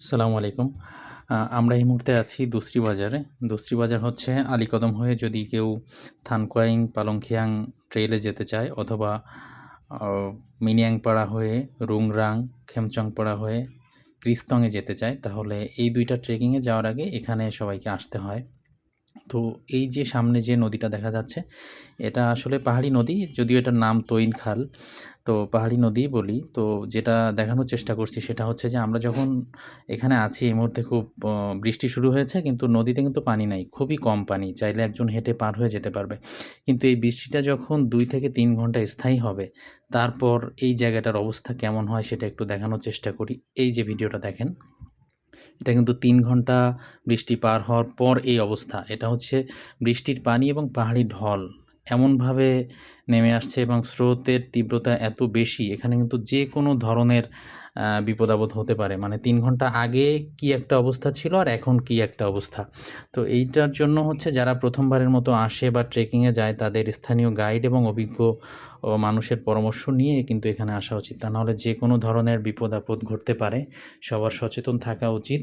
সালামু আলাইকুম আমরা এই মুহূর্তে আছি দুশ্রী বাজারে। দুশ্রী বাজার হচ্ছে আলিকদম হয়ে যদি কেউ থানকোয়াইং, পালংখিয়াং ট্রেলে যেতে চায় অথবা মিনিয়াংপাড়া হয়ে রুংরাং, খেমচংপাড়া হয়ে ক্রিস্তংয়ে যেতে চায় তাহলে এই দুইটা ট্রেকিংয়ে যাওয়ার আগে এখানে সবাইকে আসতে হয়। তো এই যে সামনে যে নদীটা দেখা যাচ্ছে, এটা আসলে পাহাড়ি নদী, যদিও এটার নাম তৈন খাল। তো পাহাড়ি নদী বলি। তো যেটা দেখানোর চেষ্টা করছি সেটা হচ্ছে যে আমরা যখন এখানে আছি, এই মুহূর্তে খুব বৃষ্টি শুরু হয়েছে, কিন্তু নদীতে কিন্তু পানি নাই। খুবই কম পানি। চাইলে একজন হেঁটে পার হয়ে যেতে পারবে। কিন্তু এই বৃষ্টিটা যখন দুই থেকে তিন ঘণ্টা স্থায়ী হবে, তারপর এই জায়গাটার অবস্থা কেমন হয় সেটা একটু দেখানোর চেষ্টা করি। এই যে ভিডিওটা দেখেন। এটা কিন্তু তিন ঘণ্টা বৃষ্টি পার হওয়ার পর এই অবস্থা। এটা হচ্ছে বৃষ্টির পানি এবং পাহাড়ি ঢল এমনভাবে নেমে আসছে এবং স্রোতের তীব্রতা এত বেশি, এখানে কিন্তু যে কোনো ধরনের, আ বিপদ-আপদ হতে পারে। মানে তিন ঘণ্টা আগে কি একটা অবস্থা ছিল আর এখন কি একটা অবস্থা। তো এইটার জন্য হচ্ছে যারা প্রথমবারের মতো আসে বা ট্রেকিংয়ে যায়, তাদের স্থানীয় গাইড এবং অভিজ্ঞ মানুষের পরামর্শ নিয়ে কিন্তু এখানে আসা উচিত। তা নাহলে যে কোনো ধরনের বিপদ-আপদ ঘটতে পারে। সবার সচেতন থাকা উচিত।